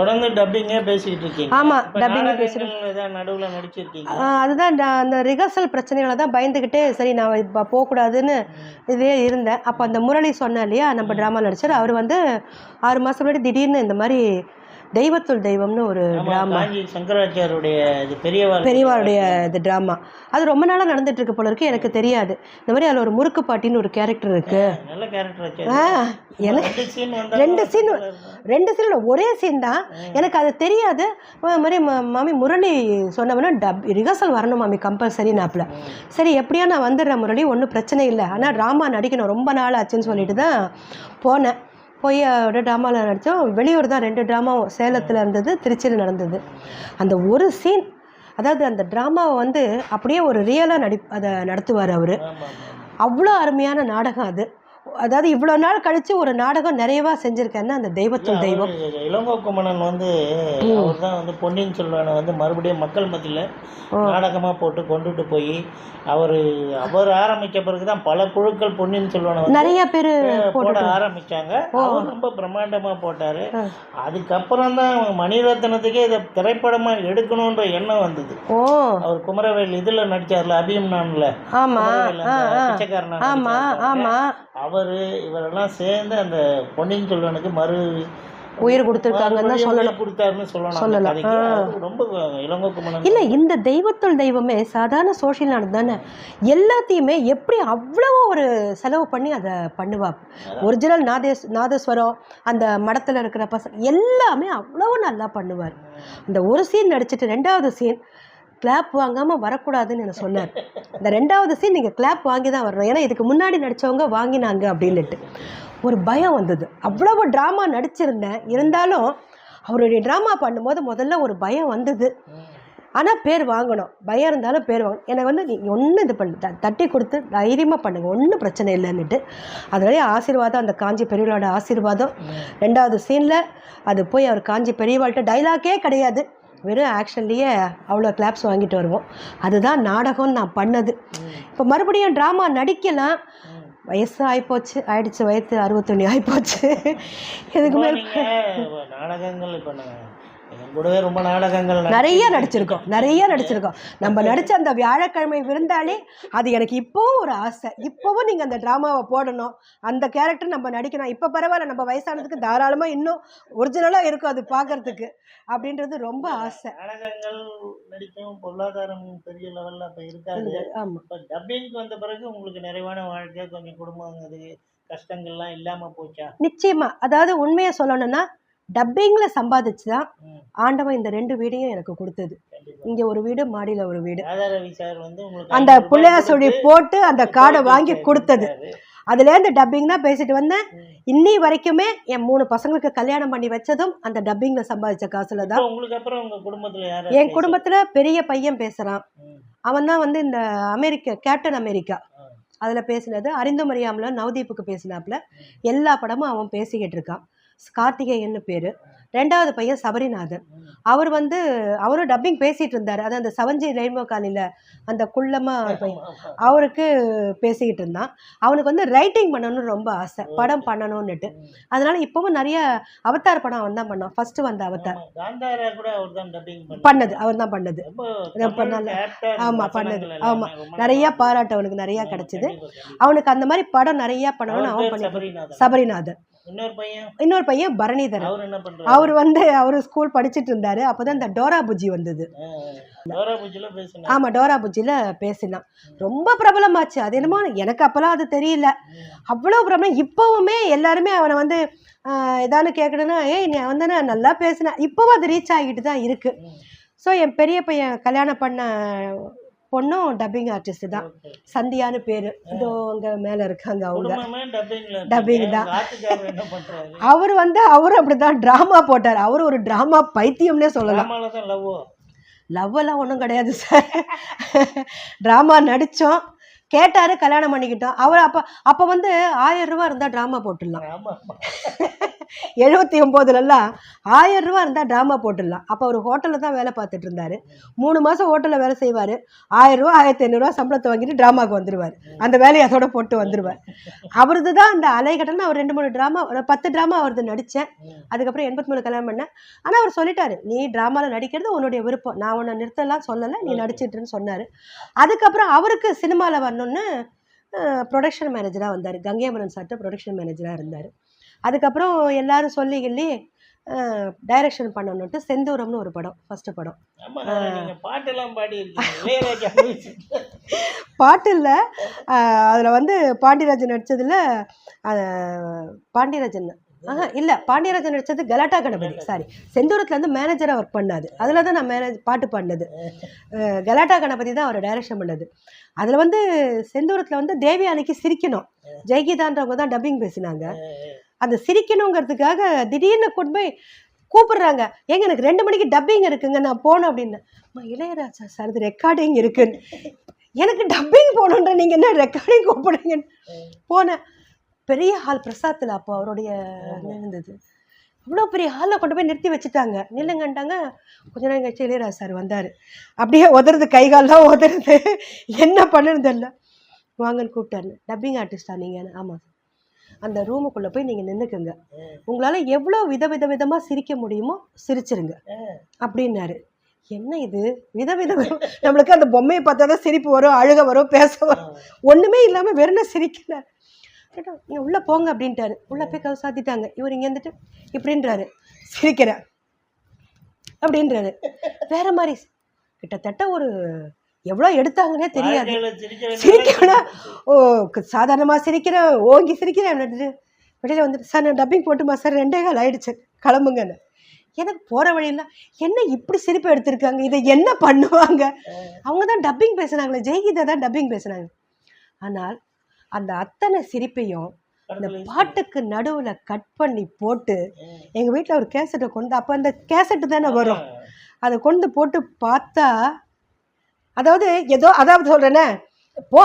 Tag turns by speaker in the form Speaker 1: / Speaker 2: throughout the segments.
Speaker 1: தொடர்ந்து டப்பிங்கே பேசிக்கிட்டு இருக்கீங்க.
Speaker 2: ஆமா,
Speaker 1: இப்ப
Speaker 2: dubbing ஏ
Speaker 1: நாடகங்கள் ஏதாவது நடுவுல நடிச்சிருக்கீங்க
Speaker 2: அதுதான் அந்த ரிஹர்சல் பிரச்சனைகளை தான் பயந்துக்கிட்டே சரி நான் இப்போ போகக்கூடாதுன்னு இதே இருந்தேன். அப்போ அந்த முரளி சொன்னேன் இல்லையா நம்ம ட்ராமா நடிச்சார். அவர் வந்து ஆறு மாதம் முன்னாடி திடீர்னு இந்த மாதிரி தெய்வத்துள் தெய்வம்னு ஒரு ட்ராமா
Speaker 1: காஞ்சி சங்கராச்சாரியுடைய இது பெரியவர்
Speaker 2: பெரியவாருடைய இது ட்ராமா அது ரொம்ப நாளாக நடந்துட்டு இருக்கு போல இருக்கு எனக்கு தெரியாது. இந்த மாதிரி அதில் ஒரு முறுக்கு பாட்டின்னு ஒரு கேரக்டர் இருக்கு.
Speaker 1: நல்ல கேரக்டர்
Speaker 2: ஆ எனக்கு
Speaker 1: ரெண்டு சீன்
Speaker 2: ரெண்டு சீன் ஒரே சீன் தான். எனக்கு அது தெரியாது. மாதிரி மாமி முரளி சொன்னவொன்னே டப் ரிஹர்சல் வரணும் மாமி கம்பல்சரி நாப்பில் சரி எப்படியா நான் வந்துடுறேன் முரளி ஒன்றும் பிரச்சனை இல்லை. ஆனால் ட்ராமா நடிக்கணும் ரொம்ப நாள் ஆச்சுன்னு சொல்லிட்டு தான் போனேன். போய் அவரோட ட்ராமாவில் நடித்தோம் வெளியூர் தான் ரெண்டு ட்ராமாவும் சேலத்தில் இருந்தது திருச்சியில் நடந்தது. அந்த ஒரு சீன் அதாவது அந்த ட்ராமாவை வந்து அப்படியே ஒரு ரியலாக நடி அதை நடத்துவார் அவர். அவ்வளோ அருமையான நாடகம் அது. அதாவது இவ்வளோ நாள் கழித்து ஒரு நாடகம் நிறையவா செஞ்சுருக்கேன்னா அந்த தெய்வத்துள் தெய்வம்.
Speaker 1: அவரு இளங்கோ குமணன் வந்து அவர் தான் வந்து பொன்னியின் செல்வனை வந்து மறுபடியும் மக்கள் மத்தியில் நாடகமாக போட்டு கொண்டுட்டு போய் அவர் அவர் ஆரம்பிச்ச பிறகு தான் பல குழுக்கள் பொன்னியின் செல்வனை வந்து
Speaker 2: நிறைய பேர்
Speaker 1: போட ஆரம்பிச்சாங்க. அவர் ரொம்ப பிரம்மாண்டமா போட்டாரு. அதுக்கப்புறம் தான் மணிரத்னத்துக்கே இதை திரைப்படமா எடுக்கணுன்ற எண்ணம் வந்தது. அவர் குமரவேல் இதுல நடிச்சார்ல அபியம் நான்ல
Speaker 2: ஆமா
Speaker 1: குமரவேல் அவரு இவரெல்லாம் சேர்ந்து அந்த பொன்னியின் செல்வனுக்கு மறு
Speaker 2: உயிர் கொடுத்துருக்காங்கன்னு தான் சொல்லலாம்.
Speaker 1: அவரு ரொம்ப இளங்கோ குமரன்
Speaker 2: இல்லை இந்த தெய்வத்துள் தெய்வமே சாதாரண சோஷியல் நாடு தானே. எல்லாத்தையுமே எப்படி அவ்வளோ ஒரு செலவு பண்ணி அதை பண்ணுவா? ஒரிஜினல் நாதேஸ் நாதஸ்வரம் அந்த மடத்தில் இருக்கிற பசங்க எல்லாமே அவ்வளோ நல்லா பண்ணுவார். இந்த ஒரு சீன் நடிச்சிட்டு ரெண்டாவது சீன் கிளாப் வாங்காமல் வரக்கூடாதுன்னு என்ன சொன்னார். இந்த ரெண்டாவது சீன் நீங்கள் கிளாப் வாங்கி தான் வரணும். ஏன்னா இதுக்கு முன்னாடி நடித்தவங்க வாங்கினாங்க அப்படின்னுட்டு. ஒரு பயம் வந்தது. அவ்வளவு ட்ராமா நடிச்சிருந்தேன். இருந்தாலும் அவருடைய ட்ராமா பண்ணும்போது முதல்ல ஒரு பயம் வந்தது. ஆனால் பேர் வாங்கணும். பயம் இருந்தாலும் பேர் வாங்கணும். எனக்கு வந்து நீங்கள் ஒன்றும் இது பண்ணு த- தட்டி கொடுத்து தைரியமாக பண்ணுங்கள் ஒன்றும் பிரச்சனை இல்லைன்னுட்டு. அதனாலே ஆசீர்வாதம் அந்த காஞ்சி பெரியவளோட ஆசீர்வாதம். ரெண்டாவது சீனில் அது போய் அவர் காஞ்சி பெரியவாள்கிட்ட டைலாக்கே கிடையாது. வெறும் ஆக்ஷன்லேயே அவ்வளோ கிளாப்ஸ் வாங்கிட்டு வருவோம். அதுதான் நாடகம்னு நான் பண்ணது. இப்போ மறுபடியும் ட்ராமா நடிக்கலாம் வயசு ஆகிப்போச்சு ஆயிடுச்சு வயசு அறுபத்தொன்னு ஆகிப்போச்சு இதுக்கு மேலே
Speaker 1: நாடகங்கள் இப்போ கூடவே ரொம்ப நாடகங்கள்
Speaker 2: நிறைய நடிச்சிருக்கோம். நிறைய நடிச்சிருக்கோம். நம்ம நடிச்ச அந்த வியாழக்கிழமை விருந்தாளி அது எனக்கு இப்போவும் ஒரு ஆசை. இப்போவும் நீங்கள் அந்த ட்ராமாவை போடணும். அந்த கேரக்டர் நம்ம நடிக்கணும். இப்போ பரவாயில்ல நம்ம வயசானதுக்கு தாராளமாக இன்னும் ஒரிஜினலாக இருக்கும் அது பார்க்கறதுக்கு. அப்படின்றது ரொம்ப ஆசை.
Speaker 1: நாடகங்கள் நடிக்கும் பொருளாதாரம் பெரிய லெவல்ல அப்ப இருக்காது.
Speaker 2: ஆமாம்
Speaker 1: இப்போ டப்பிங்க்கு வந்த பிறகு உங்களுக்கு நிறைவான வாழ்க்கை கொஞ்சம் குடும்பம் அது கஷ்டங்கள்லாம் இல்லாம போச்சா?
Speaker 2: நிச்சயமா. அதாவது உண்மையை சொல்லணும்னா டப்பிங்கில் சம்பாதிச்சு தான் ஆண்டவன் இந்த ரெண்டு வீடையும் எனக்கு கொடுத்தது. இங்கே ஒரு வீடு மாடியில் ஒரு வீடு. அந்த பிள்ளையார் சொல்லி போட்டு அந்த கார்டை வாங்கி. கொடுத்தது. அதுலேருந்து டப்பிங் தான் பேசிட்டு வந்தேன். இன்னி வரைக்குமே என் மூணு பசங்களுக்கு கல்யாணம் பண்ணி வச்சதும் அந்த டப்பிங்கில் சம்பாதிச்ச காசுல தான்.
Speaker 1: உங்களுக்கு அப்புறம் குடும்பத்துல
Speaker 2: என் குடும்பத்தில் பெரிய பையன் பேசுகிறான் அவன் தான் வந்து இந்த அமெரிக்க கேப்டன் அமெரிக்கா. அதில் பேசினது. அறிந்தும் அறியாமல நவதீப்புக்கு பேசினாப்புல. எல்லா படமும் அவன் பேசிக்கிட்டு இருக்கான். கார்த்திகேயன்னு பேர் ரெண்டாவது பையன் சபரிநாதன். அவர் வந்து அவரும் டப்பிங் பேசிகிட்டு இருந்தார் அது அந்த சவஞ்சி ரெயின்போ காலனியில் அந்த குள்ளமாக பையன். அவருக்கு பேசிக்கிட்டு இருந்தான் அவனுக்கு வந்து ரைட்டிங் பண்ணணும்னு ரொம்ப ஆசை படம் பண்ணணும்னுட்டு. அதனால இப்போவும் நிறைய அவதார் படம் அவன் தான் பண்ணான் ஃபர்ஸ்ட் வந்த அவதார் பண்ணது அவர் தான் பண்ணது
Speaker 1: ரொம்ப
Speaker 2: ரொம்ப
Speaker 1: தமிழ்
Speaker 2: நல்ல-
Speaker 1: actor
Speaker 2: ஆமா,
Speaker 1: வசனங்கள்
Speaker 2: பண்ணது.
Speaker 1: எல்லாமே
Speaker 2: ஆமா.
Speaker 1: ரொம்ப
Speaker 2: நிறைய பாராட்டு அவனுக்கு நிறைய. கிடைச்சது. அவனுக்கு அந்த மாதிரி படம் நிறைய பண்ணணும்னு அவன் பண்ணி
Speaker 1: சபரிநாதன் இன்னொரு பையன்?
Speaker 2: இன்னொரு பையன் பரணிதரன்.
Speaker 1: அவர் என்ன பண்றாரு?
Speaker 2: அவர் வந்து அவர் ஸ்கூல் படிச்சிட்டு இருந்தாரு. அப்பதான் இந்த டோரா புஜ்ஜி வந்தது.
Speaker 1: டோரா பூஜில பேசினா?
Speaker 2: ஆமா டோரா புஜ்ஜில பேசினான். ரொம்ப பிரபலமாச்சு. அது என்னமோ எனக்கு அப்பெல்லாம் அது தெரியல. அவ்வளோ பிரபலம். இப்போவுமே எல்லாருமே அவனை வந்து ஏதானு கேட்கணுன்னா ஏய் நீ அவன் தானே? நல்லா பேசினேன் இப்போவும் அது ரீச் ஆகிட்டு தான் இருக்கு. ஸோ என் பெரிய பையன் கல்யாணம் பண்ண பொண்ணும் டப்பிங் ஆர்டிஸ்ட் தான். சந்தியான்னு பேர். இதோ அங்கே மேலே இருக்காங்க அவங்க. Dubbing தான். அவர் வந்து அவர் அப்படிதான் ட்ராமா போட்டார். அவர் ஒரு ட்ராமா பைத்தியம்னே சொல்லலாம்.
Speaker 1: டிராமால தான் லவ்
Speaker 2: லவ் எல்லாம் ஒன்றும் கிடையாது சார் ட்ராமா நடித்தோம் கேட்டாரு கல்யாணம் பண்ணிக்கிட்டோம். அவர் அப்போ அப்போ வந்து ஆயிரம் ரூபா இருந்தால் ட்ராமா போட்டுடலாம். எழுபத்தி ஒம்போதுலலாம் ஆயிரம் ரூபா இருந்தால் ட்ராமா போட்டுடலாம். அப்போ அவர் ஹோட்டலில் தான் வேலை பார்த்துட்டு இருந்தாரு. மூணு மாதம் ஹோட்டலில் வேலை செய்வார். ஆயிரம் ரூபா ஆயிரத்தி ஐநூறுரூவா சம்பளத்தை வாங்கிட்டு ட்ராமாவுக்கு வந்துடுவார் அந்த வேலையை அதோட போட்டு வந்துடுவார் அவரது தான் அந்த அலைகடல்னு அவர் ரெண்டு மூணு ட்ராமா ஒரு பத்து ட்ராமா அவரது நடித்தேன் அதுக்கப்புறம் எண்பத்தி மூணு கல்யாணம் பண்ணேன். ஆனால் அவர் சொல்லிட்டாரு நீ ட்ராமாவில் நடிக்கிறது உன்னுடைய விருப்பம். நான் உன்னை நிறுத்தலாம் சொல்லலை நீ நடிச்சிட்டுன்னு சொன்னார். அதுக்கப்புறம் அவருக்கு சினிமாவில் வரணுன்னு ப்ரொடக்ஷன் மேனேஜராக வந்தார். கங்கையமரன் சார்ட்ட ப்ரொடக்ஷன் மேனேஜராக இருந்தார். அதுக்கப்புறம் எல்லாரும் சொல்லி கிள்ளி டைரக்ஷன் பண்ணணுன்ட்டு செந்தூரம்னு ஒரு படம் ஃபஸ்ட்டு படம்.
Speaker 1: பாட்டெல்லாம் பாடி.
Speaker 2: பாட்டு இல்லை அதில் வந்து பாண்டியராஜன் நடித்ததில் பாண்டியராஜன். ஆஹா இல்லை பாண்டியராஜன் நடித்தது கலாட்டா கணபதி. சாரி செந்தூரத்தில் வந்து மேனேஜராக ஒர்க் பண்ணாது அதில் தான் நான் மேனேஜ் பாட்டு பாடினது. அஹ், கலாட்டா கணபதி தான் அவர் டைரக்ஷன் பண்ணது. அதில் வந்து செந்தூரத்தில் வந்து தேவியானிக்கு சிரிக்கணும். ஜெயகீதான்றவங்க தான் டப்பிங் பேசினாங்க. அந்த சிரிக்கணுங்கிறதுக்காக திடீர்னு கொண்டு போய் கூப்பிடுறாங்க. ஏங்க எனக்கு ரெண்டு மணிக்கு டப்பிங் இருக்குங்க நான் போனேன் அப்படின்னு. இளையராஜா சார் இது ரெக்கார்டிங் இருக்குன்னு. எனக்கு டப்பிங் போகணுன்ற நீங்கள் என்ன ரெக்கார்டிங் கூப்பிடுங்கன்னு போனேன். பெரிய ஹால் பிரசாத்தில் அப்போ அவருடைய இருந்தது. அவ்வளோ பெரிய ஹாலில் கொண்டு போய் நிறுத்தி வச்சுட்டாங்க. நில்லுங்கன்ட்டாங்க. கொஞ்ச நேரம் கழிச்சு இளையராஜா சார் வந்தார். அப்படியே உதறது கை கால்லாம் உதறது. என்ன பண்ணுறது தெரியல. வாங்கன்னு கூப்பிட்டாரு. டப்பிங் ஆர்டிஸ்டா நீங்கள் ஆமாம் அந்த ரூமுக்குள்ளே போய் நீங்கள் நின்றுக்குங்க உங்களால் எவ்வளோ வித வித விதமாக சிரிக்க முடியுமோ சிரிச்சிருங்க. அப்படின்னாரு. என்ன இது? வித வித விதம் நம்மளுக்கு அந்த பொம்மையை பார்த்தா தான் சிரிப்பு வரும் அழுக வரும் பேச வரும். ஒன்றுமே இல்லாமல் வெறும் சிரிக்கல. கேட்டா நீங்கள் உள்ளே போங்க அப்படின்ட்டாரு. உள்ளே போய் கவு சாத்திட்டாங்க. இவர் இங்கே வந்துட்டு இப்படின்றாரு. சிரிக்கிறேன். அப்படின்றாரு. வேற மாதிரி கிட்டத்தட்ட ஒரு எவ்வளோ எடுத்தாங்கன்னே தெரியாது. சிரிக்கணும் ஓ சாதாரணமாக சிரிக்கிறேன் ஓங்கி சிரிக்கிறேன் வெளியில் வந்துட்டு சார் நான் டப்பிங் போட்டுமா? சார் ரெண்டே கால் ஆயிடுச்சு. கிளம்புங்கன்னு. எனக்கு போகிற வழியெல்லாம் என்ன இப்படி சிரிப்பு எடுத்திருக்காங்க? இதை என்ன பண்ணுவாங்க? அவங்க தான் டப்பிங் பேசுனாங்களே ஜெயகீதா தான் டப்பிங் பேசுனாங்க. ஆனால் அந்த அத்தனை சிரிப்பையும் இந்த
Speaker 1: படத்துல
Speaker 2: பாட்டுக்கு நடுவில் கட் பண்ணி போட்டு எங்கள் வீட்டில் ஒரு கேசட்டை கொண்டு அப்போ அந்த கேசட்டு தானே வரும். அதை கொண்டு போட்டு பார்த்தா அதாவது ஏதோ அதாவது சொல்கிறேனே போ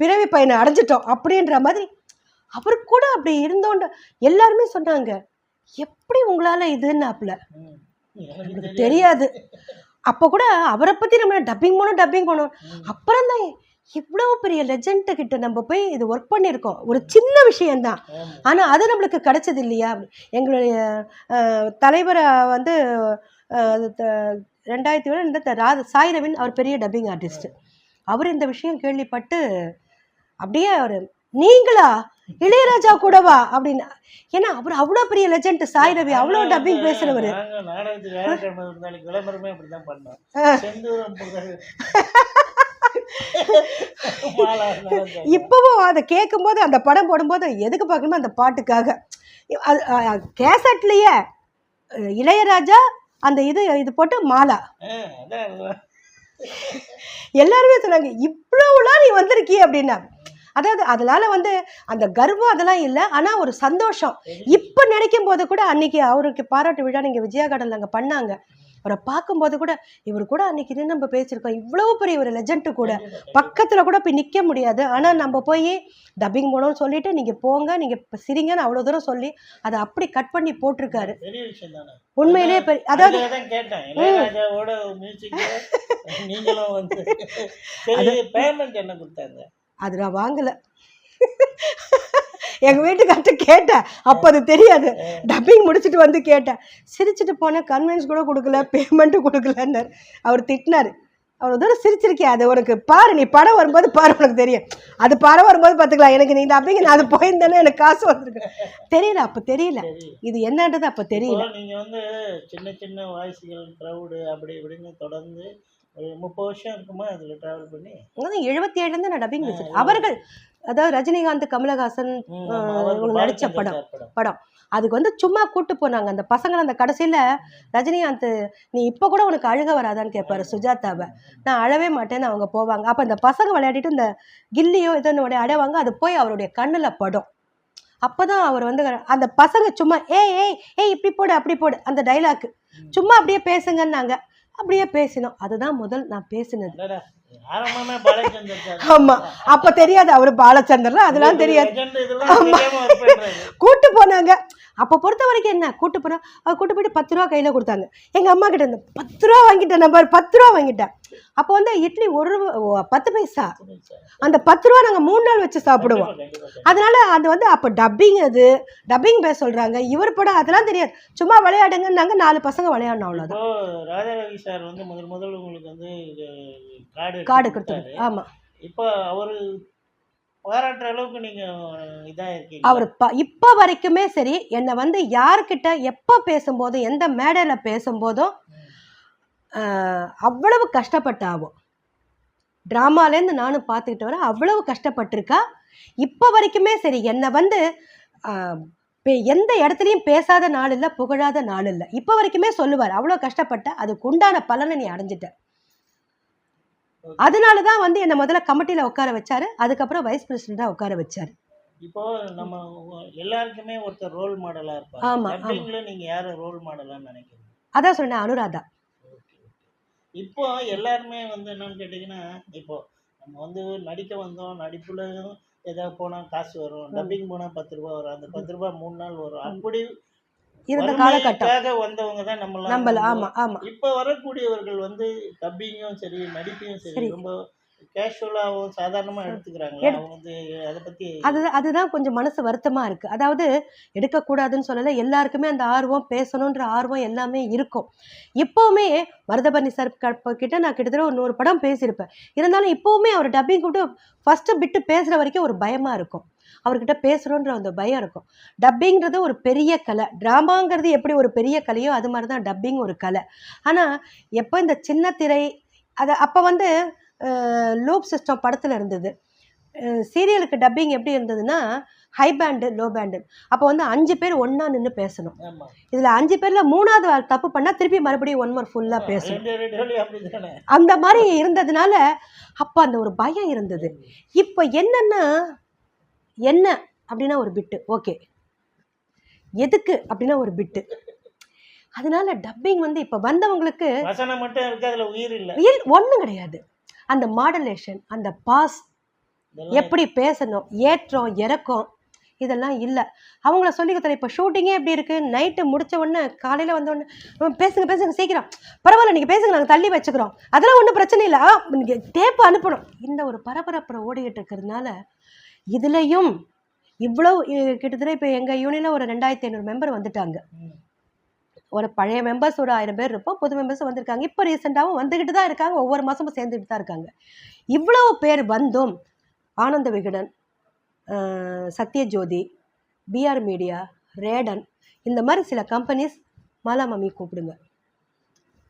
Speaker 2: பிறவி பையனை அடைஞ்சிட்டோம் அப்படின்ற மாதிரி அவர் கூட அப்படி இருந்தோண்ட எல்லாருமே சொன்னாங்க எப்படி உங்களால் இதுன்னாப்புல.
Speaker 1: எனக்கு தெரியாது.
Speaker 2: அப்போ கூட அவரை பற்றி நம்ம டப்பிங் போனோம் டப்பிங் போனோம்
Speaker 1: ம்.
Speaker 2: அப்புறம் தான் இவ்வளோ பெரிய லெஜண்ட் கிட்ட நம்ம போய் இது ஒர்க் பண்ணியிருக்கோம் ஒரு சின்ன விஷயம்தான்
Speaker 1: ஆமா.
Speaker 2: ஆனால் அது நம்மளுக்கு கிடைச்சது இல்லையா எங்களுடைய தலைவரை வந்து ரெண்டாயிரத்தி ஏழு இந்த த- ரா சாய் ரவின் அவர் பெரிய டப்பிங் ஆர்டிஸ்ட் அவர் இந்த விஷயம் கேள்விப்பட்டு அப்படியே அவர் நீங்களா? இளையராஜா கூடவா? அப்படின்னு. ஏன்னா அவர் அவ்வளோ பெரிய லெஜண்ட் சாய் ரவி அவ்வளோ டப்பிங்
Speaker 1: நடந்தது.
Speaker 2: இப்போவும் அதை கேட்கும்போது அந்த படம் போடும்போது எதுக்கு பார்க்கணுமோ அந்த பாட்டுக்காக. அது கேசட்லேயே இளையராஜா அந்த இது இது போட்டு மாலா. எல்லாருமே சொன்னாங்க இவ்வளவுலாம் நீ வந்திருக்கிய அப்படின்னா. அதாவது அதனால வந்து அந்த கர்வம் அதெல்லாம் இல்லை ஆனால் ஒரு சந்தோஷம். இப்போ நினைக்கும் போது கூட அன்னைக்கு அவருக்கு பாராட்டு விழா நீங்கள் விஜயா கார்டனில் அங்கே பண்ணாங்க. அவரை பார்க்கும்போது கூட இவர் கூட அன்னைக்கு இது நம்ம பேசியிருக்கோம். இவ்வளோ பெரிய ஒரு லெஜண்ட்டு கூட. பக்கத்தில் கூட போய் நிற்க முடியாது. ஆனால் நம்ம போய் டப்பிங் போனோம்னு சொல்லிட்டு நீங்கள் போங்க நீங்கள் இப்போ சிரிங்கன்னு அவ்வளோ தூரம் சொல்லி அதை அப்படி கட் பண்ணி போட்டிருக்காரு. உண்மையிலேயே பெரிய அதாவது அது நான் வாங்கலை. எங்கள் வீட்டுக்கார்ட்ட கேட்டேன். அப்போ அது தெரியாது. டப்பிங் முடிச்சுட்டு வந்து கேட்டேன். சிரிச்சுட்டு போனேன். கன்வென்ஸ் கூட கொடுக்கல. பேமெண்ட்டும் கொடுக்கலன்னாரு. அவர் திட்டினார். அவ்வளோ தூரம் சிரிச்சிருக்கேன் அது உனக்கு பாரு நீ படம் வரும்போது பாரு உனக்கு தெரியும். அது படம் வரும்போது பார்த்துக்கலாம். எனக்கு நீ டப்பிங் நான் அது போயிருந்தேன்னா எனக்கு காசு வந்திருக்கு. தெரியல அப்போ தெரியல. இது என்னன்றது அப்போ தெரியல.
Speaker 1: இப்போ நீங்க வந்து சின்ன சின்ன வாய்ஸ்கள் க்ரௌடு அப்படி இப்படின்னு தொடர்ந்து ஒரு முப்பது வருஷம் இருக்குமா அதுல டிராவல் பண்ணி?
Speaker 2: அதான் எழுபத்தி ஏழுலேருந்து நான் டப்பிங் பேசுகிறேன் அவர்கள் அதாவது ரஜினிகாந்த் கமலஹாசன்
Speaker 1: பாலச்சந்தர்
Speaker 2: படம்.
Speaker 1: படம்.
Speaker 2: அதுக்கு வந்து சும்மா கூட்டு போனாங்க. அந்த பசங்களை அந்த கடைசியில் ரஜினிகாந்த் நீ இப்போ கூட உனக்கு அழுக வராதான்னு கேட்பாரு சுஜாதாவை. நான் அழவே மாட்டேன்னு அவங்க போவாங்க. அப்போ அந்த பசங்க விளையாடிட்டு இந்த கில்லியோ ஏதோ ஒன்று அடைவாங்க அது போய் அவருடைய கண்ணில் படும். அப்பதான் அவர் வந்து அந்த பசங்க சும்மா ஏய் ஏய் ஏய் இப்படி போடு அப்படி போடு. அந்த டைலாக் சும்மா அப்படியே பேசுங்கன்னாங்க. அப்படியே பேசினோம். அதுதான் முதல் நான் பேசினது. ஆமா அப்ப தெரியாது அவரு பாலச்சந்தர்ல அதெல்லாம் தெரியாது.
Speaker 1: பண்றாரு.
Speaker 2: கூட்டு போனாங்க. அப்போ பொறுத்த வரைக்கும் என்ன? கூட்டு போகிறோம் கூட்டு போயிட்டு பத்து ரூபா கையில் கொடுத்தாங்க. எங்கள் அம்மா கிட்ட இருந்து பத்து ரூபா வாங்கிட்டேன் நம்பர் பத்து ரூபா வாங்கிட்டேன். அப்போ வந்து இட்லி ஒரு பத்து பைசா. அந்த பத்து ரூபா நாங்கள் மூணு நாள் வச்சு சாப்பிடுவோம். அதனால அது வந்து அப்போ டப்பிங் அது. டப்பிங் பேச சொல்கிறாங்க இவர் படம் அதெல்லாம் தெரியாது. சும்மா விளையாடுங்கன்னாங்க நாலு பசங்க விளையாடணும் அவ்வளோதான்
Speaker 1: ராஜாரவி சார் வந்து முதல் முதல்ல உங்களுக்கு வந்து கார்டு
Speaker 2: கொடுத்தாரு. ஆமாம்
Speaker 1: இப்போ அவர் பாராட்டுற அளவுக்கு நீங்க இதா இருக்கீங்க.
Speaker 2: அவர் இப்போ வரைக்குமே சரி என்னை வந்து யார்கிட்ட எப்போ பேசும்போதும் எந்த மேடையில் பேசும்போதும் அவ்வளவு கஷ்டப்பட்டாவோ. ட்ராமாலேருந்து நானும் பார்த்துக்கிட்டு வரேன் அவ்வளவு கஷ்டப்பட்டிருக்கா. இப்போ வரைக்குமே சரி என்னை வந்து எந்த இடத்துலையும் பேசாத நாள் இல்லை புகழாத நாள் இல்லை. இப்போ வரைக்குமே சொல்லுவார் அவ்வளோ கஷ்டப்பட்ட அதுக்கு உண்டான பலனை நீ அடைஞ்சிட்ட. அதனால தான் வந்து என்னை முதல்ல கமிட்டியில் உட்கார வச்சாரு. அதுக்கப்புறம் வைஸ் பிரசிடெண்ட்டாக உட்கார வச்சாரு.
Speaker 1: இப்போ நம்ம எல்லாருக்குமே ஒருத்தர் ரோல் மாடலா இருப்பாங்க
Speaker 2: ஆமா,
Speaker 1: டப்பிங்ல நீங்க யார ரோல் மாடலா நினைக்கிறீங்க?
Speaker 2: அதான் சொன்னேன் அனுராதா.
Speaker 1: இப்போ எல்லாருமே வந்து என்னன்னு கேட்டிங்கன்னா இப்போ நம்ம வந்து நடிக்க வந்தோம் நடிப்புல ஏதாவது போனா காசு வரும். டப்பிங் போனா பத்து ரூபா வரும். அந்த பத்து ரூபா மூணு நாள் வரும். அப்படி
Speaker 2: இருந்த காலகட்டம்.
Speaker 1: வந்தவங்க தான் நம்மளாம்
Speaker 2: நம்மள ஆமா ஆமா.
Speaker 1: இப்போ வரக்கூடியவர்கள் வந்து டப்பிங்கும் சரி நடிப்பையும் சரி. ரொம்ப கேஷுவலாகவும் சாதாரணமா எடுத்துக்கிறாங்க
Speaker 2: எடு-
Speaker 1: அவங்க வந்து அதை பத்தி
Speaker 2: அது அதுதான் கொஞ்சம் மனசு வருத்தமா இருக்கு. அதாவது எடுக்கக்கூடாதுன்னு சொல்லலை எல்லாருக்குமே அந்த ஆர்வம் பேசணுன்ற ஆர்வம் எல்லாமே இருக்கும். இப்போவுமே மருதபரணி சார் கிட்ட நான் கிட்டத்தட்ட ஒரு நூறு படம் பேசியிருப்பேன். இருந்தாலும் இப்போவுமே அவர் டப்பிங் கூப்பிட்டு ஃபஸ்ட்டு பிட்டு பேசுகிற வரைக்கும் ஒரு பயமா இருக்கும். அவர்கிட்ட பேசுகிறோன்ற அந்த பயம் இருக்கும். டப்பிங்கிறது ஒரு பெரிய கலை. ட்ராமாங்கிறது எப்படி ஒரு பெரிய கலையோ அது மாதிரி தான் டப்பிங் ஒரு கலை. ஆனால் எப்போ இந்த சின்ன திரை அதை அப்போ வந்து லூப் சிஸ்டம் படத்தில் இருந்தது. சீரியலுக்கு டப்பிங் எப்படி இருந்ததுன்னா ஹை பேண்டு லோ பேண்டு அப்போ வந்து அஞ்சு பேர் ஒன்றா நின்று பேசணும். இதில் அஞ்சு பேரில் மூணாவது தப்பு பண்ணால் திருப்பி மறுபடியும் ஒன் மோர் ஃபுல்லாக பேசணும். அந்த மாதிரி இருந்ததுனால அப்போ அந்த ஒரு பயம் இருந்தது. இப்போ என்னன்னா என்ன அப்படின்னா ஒரு பிட்டு ஓகே எதுக்கு அப்படின்னா ஒரு பிட்டு அதனால டப்பிங் வந்து இப்போ வந்தவங்களுக்கு
Speaker 1: வசனம் மட்டும் இருக்கு அதுல உயிர் இல்ல.
Speaker 2: இல் ஒன்றும் கிடையாது. அந்த மாடலேஷன் அந்த பாஸ் எப்படி பேசணும் ஏற்றம் இறக்கம் இதெல்லாம் இல்லை. அவங்கள சொல்லி தரேன் இப்போ ஷூட்டிங்கே எப்படி இருக்குது நைட்டு முடிச்ச உடனே காலையில் வந்த உடனே "அம்மா, பேசுங்க பேசுங்க சீக்கிரம். பரவாயில்ல நீங்கள் பேசுங்க நாங்கள் தள்ளி வச்சுக்கிறோம். அதெல்லாம் ஒன்றும் பிரச்சனை இல்லை. நீங்கள் டேப்பு அனுப்பணும். இந்த ஒரு பரபரப்புற ஓடிக்கிட்டு இருக்கிறதுனால இதுலேயும் இவ்வளோ இ- கிட்டத்தட்ட இப்போ எங்கள் யூனியனில் ஒரு ரெண்டாயிரத்தி ஐநூறு மெம்பர் வந்துட்டாங்க. ஒரு பழைய மெம்பர்ஸ் ஒரு ஆயிரம் பேர் இருப்போம். புது மெம்பர்ஸ் வந்திருக்காங்க. இப்போ ரீசெண்டாகவும் வந்துக்கிட்டு தான் இருக்காங்க. ஒவ்வொரு மாதமும் சேர்ந்துக்கிட்டு தான் இருக்காங்க. இவ்வளவு பேர் வந்தும் ஆனந்த விகடன் சத்யஜோதி பிஆர் மீடியா ரேடன் இந்த மாதிரி சில கம்பெனிஸ் மாலா மம்மி கூப்பிடுங்க.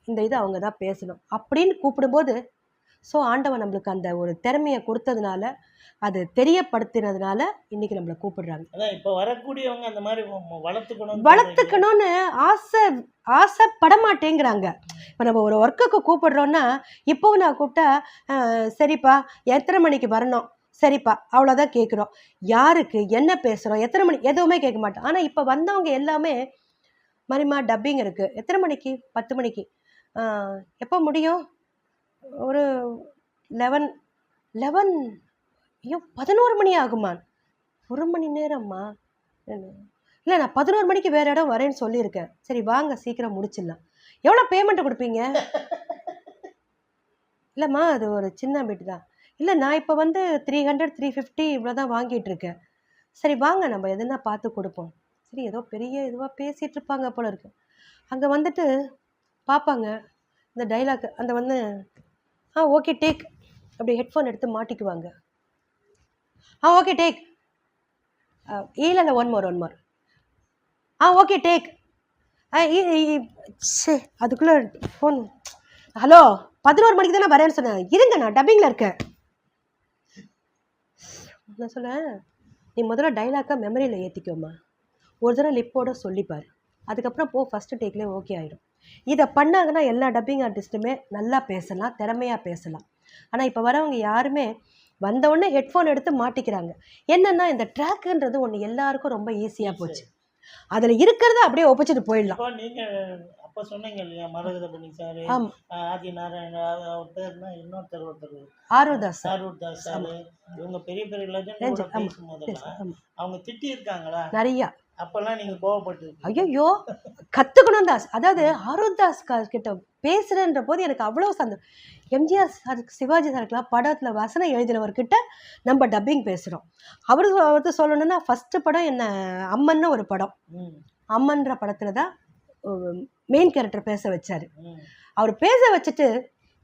Speaker 2: இந்த இது அவங்க தான் பேசணும். அப்படின்னு கூப்பிடும்போது ஸோ ஆண்டவன் நம்மளுக்கு அந்த ஒரு திறமையை கொடுத்ததுனால அது தெரியப்படுத்தினதுனால இன்னைக்கு நம்மளை கூப்பிடுறாங்க.
Speaker 1: அதான் இப்ப வரக்கூடியவங்க அந்த மாதிரி வளர்த்துக்கணும்
Speaker 2: வளர்த்துக்கணும்னு ஆசை ஆசைப்பட மாட்டேங்கிறாங்க இப்போ நம்ம ஒரு ஒர்க்குக்கு கூப்பிடுறோன்னா இப்போவும் நான் கூப்பிட்டா "அஹ், சரிப்பா எத்தனை மணிக்கு வரணும்? சரிப்பா அவ்வளோதான் கேட்குறோம். யாருக்கு என்ன பேசுகிறோம் எத்தனை மணி எதுவுமே கேட்க மாட்டோம். ஆனால் இப்போ வந்தவங்க எல்லாமே மரிமா டப்பிங் இருக்குது எத்தனை மணிக்கு? பத்து மணிக்கு? "அஹ், எப்போ முடியும்? ஒரு லெவன் லெவன் ஐயோ பதினோரு மணி ஆகுமான் ஒரு மணி நேரம்மா இல்லை நான் பதினோரு மணிக்கு வேறு இடம் வரேன்னு சொல்லியிருக்கேன். சரி வாங்க சீக்கிரம் முடிச்சிடலாம். எவ்வளோ பேமெண்ட் கொடுப்பீங்க? இல்லைம்மா அது ஒரு சின்ன பிட் தான். இல்லை நான் இப்போ வந்து த்ரீ ஹண்ட்ரட் த்ரீ ஃபிஃப்டி இவ்வளோ தான் வாங்கிட்டு இருக்கேன். சரி வாங்க நம்ம எதுனா பார்த்து கொடுப்போம். சரி ஏதோ பெரிய இதுவாக பேசிகிட்டு இருப்பாங்க போல இருக்கு. அங்கே வந்துட்டு பார்ப்பாங்க இந்த டைலாக் அந்த வந்து ஆ ஓகே டேக் அப்படி ஹெட்ஃபோன் எடுத்து மாட்டிக்குவாங்க. ஆ ஓகே டேக் இல்லை இல்லை one more one more ah okay take say அதுக்குள்ளே ஃபோன் ஹலோ பதினோரு மணிக்கு தானே வரேன்னு சொன்னேன். இருங்க நான் டப்பிங்கில் இருக்கேன். நான் சொன்னேன் நீ முதல்ல டைலாக்காக மெமரியில் ஏற்றிக்கோமா ஒரு தடவை லிப்போட சொல்லிப்பார். அதுக்கப்புறம் போ ஃபஸ்ட்டு டேக்லேயே ஓகே ஆகிடும் இதை பண்ணாங்கன்னா எல்லா டப்பிங் ஆர்டிஸ்ட்டுமே நல்லா பேசலாம் திறமையாக பேசலாம். ஆனால் இப்போ வரவங்க யாருமே வந்த உடனே ஹெட்ஃபோன் எடுத்து மாட்டிக்கிறாங்க. என்னன்னா இந்த ட்ராக்குன்றது ஒன்று எல்லாருக்கும் ரொம்ப ஈஸியாக போச்சு. அதில் இருக்கிறத அப்படியே ஒப்பிச்சிட்டு போயிடலாம்.
Speaker 1: அப்ப சொன்னீங்க இல்லையா மரகத பண்ணி சாரு
Speaker 2: ஆமாம்
Speaker 1: ஆதி நாராயண அவர் பேர்னா இன்னொருத்தர் ஒருத்தர்.
Speaker 2: ஆரோதாஸ் சாரு
Speaker 1: இவங்க பெரிய பெரிய லெஜண்ட். பேசும்போதெல்லாம் அவங்க திட்டி இருக்காங்களா
Speaker 2: நிறையா.
Speaker 1: அப்பெல்லாம் நீங்க கோவப்பட்டு
Speaker 2: ஐயோ கற்றுக்கணும் தாஸ் அதாவது ஆரோத் தாஸ் க- கிட்ட பேசுகிறன்ற போது எனக்கு அவ்வளோ சந்தோஷம். எம்ஜிஆர் சார் சிவாஜி சாருக்கெலாம் படத்தில் வசனம் எழுதினவர்கிட்ட நம்ம டப்பிங் பேசுகிறோம் அவரு வந்து சொல்லணும்னா ஃபஸ்ட்டு படம் என்ன அம்மன்னு ஒரு படம். அம்மன்ற படத்தில் தான் மெயின் கேரக்டர் பேச வச்சார். அவர் பேச வச்சுட்டு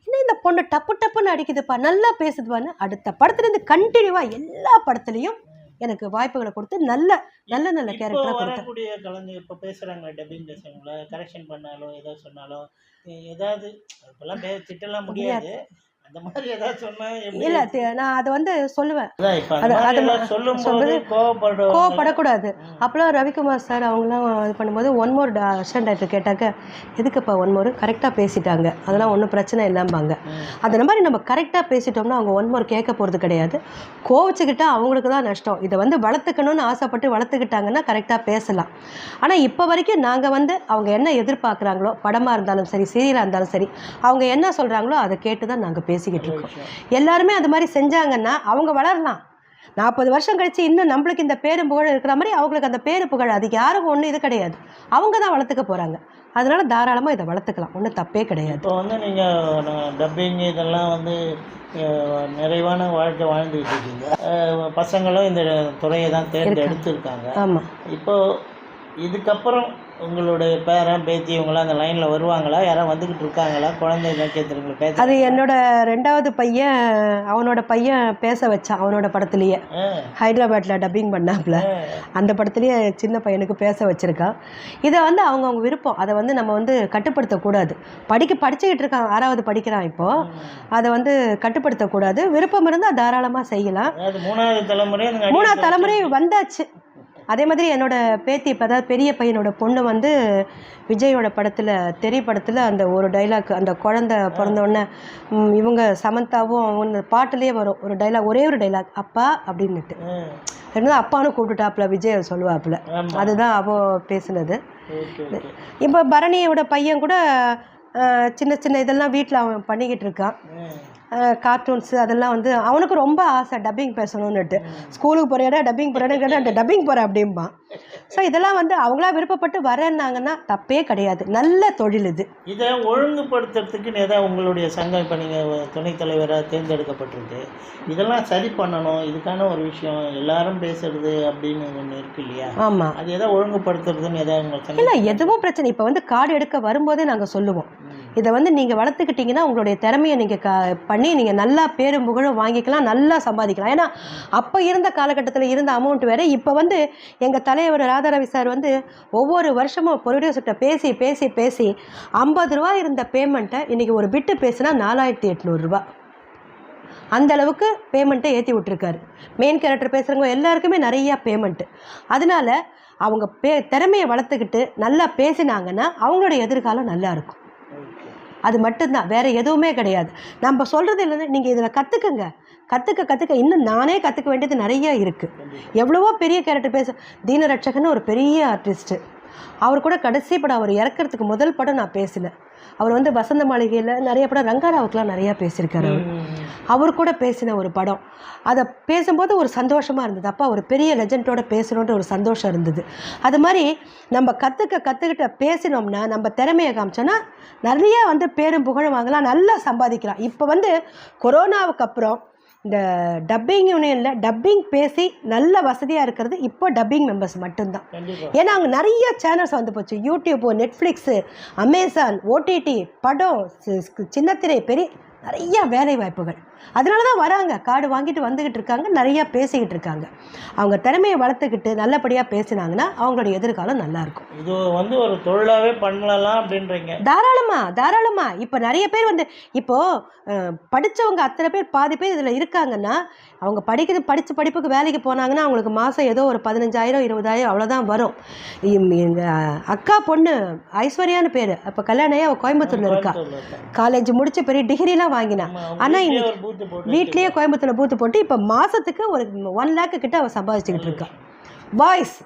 Speaker 2: என்ன இந்த பொண்ணு டப்பு டப்புன்னு அடிக்குதுப்பா நல்லா பேசுதுப்பான்னு அடுத்த படத்துலேருந்து கண்டினியூவாக எல்லா படத்துலையும் எனக்கு வாய்ப்புகளை கொடுத்து நல்ல நல்ல நல்ல கேரக்டராக
Speaker 1: வரக்கூடிய கலைஞர் இப்போ பேசுறாங்க டப்பிங் பேசுறாங்களா கரெக்ஷன் பண்ணாலோ ஏதோ சொன்னாலோ ஏதாவது இப்பெல்லாம் திட்டலாம் முடியாது.
Speaker 2: இல்லை நான் அதை வந்து சொல்லுவேன். கோவப்படக்கூடாது. அப்போலாம் ரவிக்குமார் சார் அவங்களாம் இது பண்ணும்போது ஒன் மோர் டைரக்டர் கேட்டாக்க எதுக்குப்பா ஒன் மோர் கரெக்டாக பேசிட்டாங்க. அதெல்லாம் ஒன்றும் பிரச்சனை இல்லாம்பாங்க. அந்த மாதிரி நம்ம கரெக்டாக பேசிட்டோம்னா அவங்க ஒன் மோர் கேட்க போகிறது கிடையாது. கோவச்சுக்கிட்டா அவங்களுக்கு தான் நஷ்டம். இதை வந்து வளர்த்துக்கணும்னு ஆசைப்பட்டு வளர்த்துக்கிட்டாங்கன்னா கரெக்டாக பேசலாம். ஆனால் இப்போ வரைக்கும் நாங்கள் வந்து அவங்க என்ன எதிர்பார்க்குறாங்களோ படமாக இருந்தாலும் சரி சீரியலாக இருந்தாலும் சரி அவங்க என்ன சொல்கிறாங்களோ அதை கேட்டு தான் நாங்கள் பேசிக்கிட்டு இருக்கோம். எல்லாருமே அது மாதிரி செஞ்சாங்கன்னா அவங்க வளரலாம். நாற்பது வருஷம் கழிச்சு இன்னும் நம்மளுக்கு இந்த பேரும் புகழ் இருக்கிற மாதிரி அவங்களுக்கு அந்த பேரு புகழ் அதுக்கு யாருக்கும் ஒன்றும் இது கிடையாது. அவங்க தான் வளர்த்துக்க போகிறாங்க அதனால தாராளமாக இதை வளர்த்துக்கலாம். ஒன்றும் தப்பே கிடையாது.
Speaker 1: இப்போ வந்து நீங்கள் டப்பிங் இதெல்லாம் வந்து நிறைவான வாழ்க்கை வாழ்ந்துக்கிட்டு இருக்கீங்க. பசங்களும் இந்த துறையை தான் தேர்ந்தெடுத்திருக்காங்க
Speaker 2: ஆமாம்
Speaker 1: இப்போ இதுக்கப்புறம் உங்களுடைய பேரன் பேத்தி இவங்களாம் அந்த லைனில் வருவாங்களா? யாராவது வந்துக்கிட்டு இருக்காங்களா? குழந்தை நட்சத்திரங்களை பேச
Speaker 2: அது என்னோட ரெண்டாவது பையன் அவனோட பையன் பேச வச்சான் அவனோட படத்துலேயே. ஹைதராபாத்தில் டப்பிங் பண்ணாப்புல அந்த படத்துலேயே சின்ன பையனுக்கு பேச வச்சுருக்கான். இதை வந்து அவங்கவுங்க விருப்பம். அதை வந்து நம்ம வந்து கட்டுப்படுத்தக்கூடாது. படிக்க படிச்சுக்கிட்டு இருக்கான். ஆறாவது படிக்கிறான் இப்போது அதை வந்து கட்டுப்படுத்தக்கூடாது. விருப்பம் இருந்தால் தாராளமாக செய்யலாம்.
Speaker 1: மூணாவது தலைமுறை
Speaker 2: மூணாவது தலைமுறை வந்தாச்சு. அதே மாதிரி என்னோட பேத்தி இப்போ அதாவது பெரிய பையனோட பொண்ணு வந்து விஜயோட படத்தில் தெரி படத்தில் அந்த ஒரு டைலாக் அந்த குழந்த பிறந்தோடனே இவங்க சமந்தாவும் அவங்க பாட்டுலேயே வரும் ஒரு டைலாக் ஒரே ஒரு டைலாக் அப்பா அப்படின்னுட்டு. இருந்தால் அப்பான்னு கூப்பிட்டுட்டாப்புல விஜய் சொல்லுவாப்புல. அதுதான் அவ பேசுனது இப்போ பரணியோட பையன் கூட சின்ன சின்ன இதெல்லாம் வீட்டில் அவன் பண்ணிக்கிட்டு இருக்கான். கார்ட்டூன்ஸு அதெல்லாம் வந்து அவனுக்கு ரொம்ப ஆசை டப்பிங் பேசணும்னுட்டு. ஸ்கூலுக்கு போறியாடா டப்பிங் போறியாடா கேட்டால் அந்த டப்பிங் போகிறேன் அப்படிம்பான். ஸோ இதெல்லாம் வந்து அவங்களா விருப்பப்பட்டு வரேன்னாங்கன்னா தப்பே கிடையாது. நல்ல தொழில் இது.
Speaker 1: இதை ஒழுங்குபடுத்துறதுக்குன்னு ஏதாவது உங்களுடைய சங்கம் இப்போ நீங்கள் துணைத் தலைவராக தேர்ந்தெடுக்கப்பட்டிருக்கு. இதெல்லாம் சரி பண்ணணும். இதுக்கான ஒரு விஷயம் எல்லாரும் பேசுறது அப்படின்னு ஒன்று இருக்கு இல்லையா?
Speaker 2: ஆமாம்
Speaker 1: அது எதாவது ஒழுங்குபடுத்துறதுன்னு ஏதாவது
Speaker 2: இல்லை எதுவும் பிரச்சனை. இப்போ வந்து கார்டு எடுக்க வரும்போதே நாங்கள் சொல்லுவோம். இதை வந்து நீங்கள் வளர்த்துக்கிட்டீங்கன்னா உங்களுடைய திறமையை நீங்கள் க பண்ணி நீங்கள் நல்லா பேரும் புகழும் வாங்கிக்கலாம் நல்லா சம்பாதிக்கலாம். ஏன்னா அப்போ இருந்த காலகட்டத்தில் இருந்த அமௌண்ட் வேறு இப்போ வந்து எங்கள் தலைவர் ராதாரவி சார் வந்து ஒவ்வொரு வருஷமும் ப்ரொடியூசர்கிட்ட பேசி பேசி பேசி ஐம்பது ரூபா இருந்த பேமெண்ட்டை இன்றைக்கி ஒரு பிட்டு பேசுனா நாலாயிரத்தி எட்நூறுரூவா அந்த அளவுக்கு பேமெண்ட்டை ஏற்றி விட்டுருக்காரு. மெயின் கேரக்டர் பேசுகிறவங்க எல்லாருக்குமே நிறையா பேமெண்ட்டு அதனால அவங்க பே திறமையை வளர்த்துக்கிட்டு நல்லா பேசினாங்கன்னா அவங்களோட எதிர்காலம்
Speaker 1: நல்லாயிருக்கும்
Speaker 2: அது மட்டும்தான் வேற எதுவுமே கிடையாது. நம்ம சொல்கிறது இல்லைன்னா நீங்கள் இதில் கற்றுக்குங்க கற்றுக்க கற்றுக்க இன்னும் நானே கற்றுக்க வேண்டியது நிறைய இருக்குது எவ்வளவோ பெரிய கேரக்டர் பேச தீனரட்சகன்னு ஒரு பெரிய ஆர்டிஸ்ட்டு அவர் கூட கடைசி படம் அவர் இறக்கறதுக்கு முதல் படம் நான் பேசினேன். அவர் வந்து வசந்த மாளிகையில் நிறைய படம் ரங்காராவுக்குலாம் நிறையா பேசியிருக்காரு அவர். அவர் கூட பேசின ஒரு படம். அதை பேசும்போது ஒரு சந்தோஷமாக இருந்தது. அப்பா ஒரு பெரிய லெஜண்டோட பேசணுன்ற ஒரு சந்தோஷம் இருந்தது. அது மாதிரி நம்ம கற்றுக்க கற்றுக்கிட்ட பேசினோம்னா நம்ம திறமையை காமிச்சோன்னா நிறைய வந்து பேரும் புகழும் வாங்கலாம் நல்லா சம்பாதிக்கலாம். இப்போ வந்து கொரோனாவுக்கு அப்புறம் இந்த டப்பிங் யூனியனில் டப்பிங் பேசி நல்ல வசதியாக இருக்கிறது இப்போ டப்பிங் மெம்பர்ஸ் மட்டும்தான். ஏன்னா அங்கே நிறைய சேனல்ஸ் வந்து போச்சு. யூடியூப்பு நெட்ஃப்ளிக்ஸு அமேசான் ஓடிடி படம் சின்னத்திரை பெரிய நிறைய வேலை வாய்ப்புகள். அதனால தான் வராங்க. கார்டு வாங்கிட்டு வந்துக்கிட்டு இருக்காங்க. நிறைய பேசிக்கிட்டு இருக்காங்க. அவங்க திறமையை வளர்த்துக்கிட்டு நல்லபடியாக பேசினாங்கன்னா அவங்களோட எதிர்காலம் நல்லாயிருக்கும்
Speaker 1: இது வந்து ஒரு தொழிலாகவே பண்ணலாம் அப்படின்றீங்க.
Speaker 2: தாராளமா தாராளமா. இப்போ நிறைய பேர் வந்து இப்போ அஹ், படிச்சவங்க அத்தனை பேர் பாதி பேர் இதில் இருக்காங்கன்னா அவங்க படிக்கிறது படித்த படிப்புக்கு வேலைக்கு போனாங்கன்னா அவங்களுக்கு மாதம் ஏதோ ஒரு பதினஞ்சாயிரம் இருபதாயிரம் அவ்வளோதான் வரும். எங்கள் அக்கா பொண்ணு ஐஸ்வர்யான்னு பேர். அப்போ கல்யாணம் அவள் கோயம்புத்தூர்ல இருக்கா. காலேஜ் முடிச்சு பெரிய டிகிரிலாம் வாங்கினா.
Speaker 1: ஆமா, அவங்க
Speaker 2: ஆனா
Speaker 1: வீட்லயே
Speaker 2: இன்னைக்கு வீட்லயே கோயம்புத்தூர்ல பூத்து போட்டு இப்போ மாசத்துக்கு ஒரு ஒன் லேக்கு கிட்ட அவள் சம்பாதிச்சுக்கிட்டு இருக்கா. வாய்ஸ்.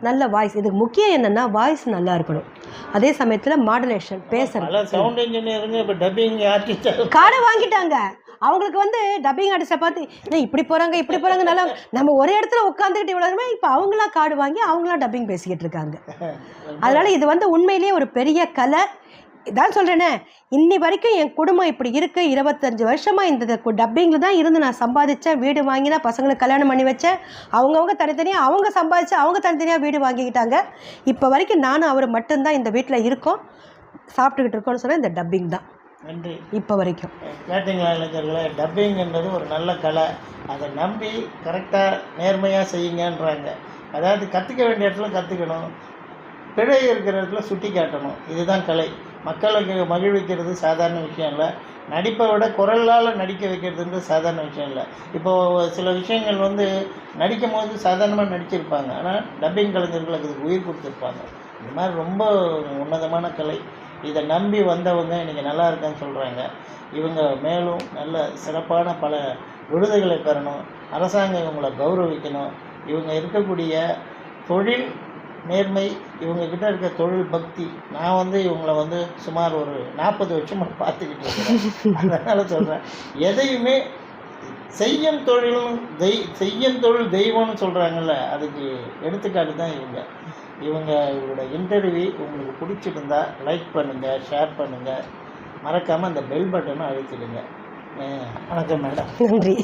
Speaker 2: நல்ல வாய்ஸ் இதுக்கு முக்கியம் என்னன்னா வாய்ஸ் நல்லா இருக்கணும். அதே சமயத்தில் மாடுலேஷன் பேசுறது காடை வாங்கிட்டாங்க. அவங்களுக்கு வந்து டப்பிங் ஆர்டிஸ்ட்டை பார்த்து "ஏன் இப்படி போகிறாங்க இப்படி போகிறாங்க நல்லா நம்ம ஒரே இடத்துல உட்காந்துக்கிட்டு இவ்வளோ இப்போ அவங்களா கார்டு வாங்கி அவங்களா டப்பிங் பேசிக்கிட்டு இருக்காங்க. அதனால இது வந்து உண்மையிலேயே ஒரு பெரிய கலை. இதான் சொல்கிறேனே இன்னி வரைக்கும் என் குடும்பம் இப்படி இருக்கு. இருபத்தஞ்சு வருஷமா இந்த டப்பிங்கில் தான் இருந்து நான் சம்பாதிச்சேன். வீடு வாங்கினேன் பசங்களுக்கு கல்யாணம் பண்ணி வச்சேன். அவங்கவுங்க தனித்தனியாக அவங்க சம்பாதிச்சு அவங்க தனித்தனியாக வீடு வாங்கிக்கிட்டாங்க. இப்போ வரைக்கும் நானும் அவர் மட்டும்தான் இந்த வீட்டில் இருக்கோம். சாப்பிட்டுக்கிட்டு இருக்கோம்னு சொன்னால் இந்த டப்பிங் தான்.
Speaker 1: நன்றி.
Speaker 2: இப்போ வரைக்கும்.
Speaker 1: கேட்டிங்களா இளைஞர்களே டப்பிங்ன்றது ஒரு நல்ல கலை. அதை நம்பி கரெக்டாக நேர்மையாக செய்யுங்கன்றாங்க. அதாவது கற்றுக்க வேண்டிய இடத்துல கற்றுக்கணும் பிழை இருக்கிற இடத்துல சுட்டி காட்டணும் இதுதான் கலை. மக்களுக்கு மகிழ்விக்கிறது சாதாரண விஷயம் இல்லை. நடிப்பை விட குரலால் நடிக்க வைக்கிறதுன்றது சாதாரண விஷயம் இல்லை. இப்போது சில விஷயங்கள் வந்து நடிக்கும் போது சாதாரணமாக நடிச்சிருப்பாங்க. ஆனால் டப்பிங் கலைஞர்களுக்கு அதுக்கு உயிர் கொடுத்துருப்பாங்க. இந்த மாதிரி ரொம்ப உன்னதமான கலை. இதை நம்பி வந்தவங்க இன்றைக்கி நல்லா இருக்கேன்னு சொல்கிறாங்க இவங்க மேலும் நல்ல சிறப்பான பல விருதுகளை பெறணும். அரசாங்கம் இவங்களை கௌரவிக்கணும். இவங்க இருக்கக்கூடிய தொழில் நேர்மை இவங்கக்கிட்ட இருக்க தொழில் பக்தி நான் வந்து இவங்கள வந்து சுமார் ஒரு நாற்பது வருஷமாக பார்த்துக்கிட்டு இருக்கிறேன். அதனால் சொல்கிறேன் எதையுமே செய்யும் தொழிலும் தெய் செய்யும் தொழில் தெய்வம்னு சொல்கிறாங்கல்ல அதுக்கு எடுத்துக்காட்டு தான் இவங்க. இவங்க இவங்களோட இன்டர்வியூ உங்களுக்கு பிடிச்சிருந்தா லைக் பண்ணுங்கள் ஷேர் பண்ணுங்கள் மறக்காமல் அந்த பெல் பட்டனும் அழுத்திடுங்க. அஹ் வணக்கம் மேடம்
Speaker 2: நன்றி.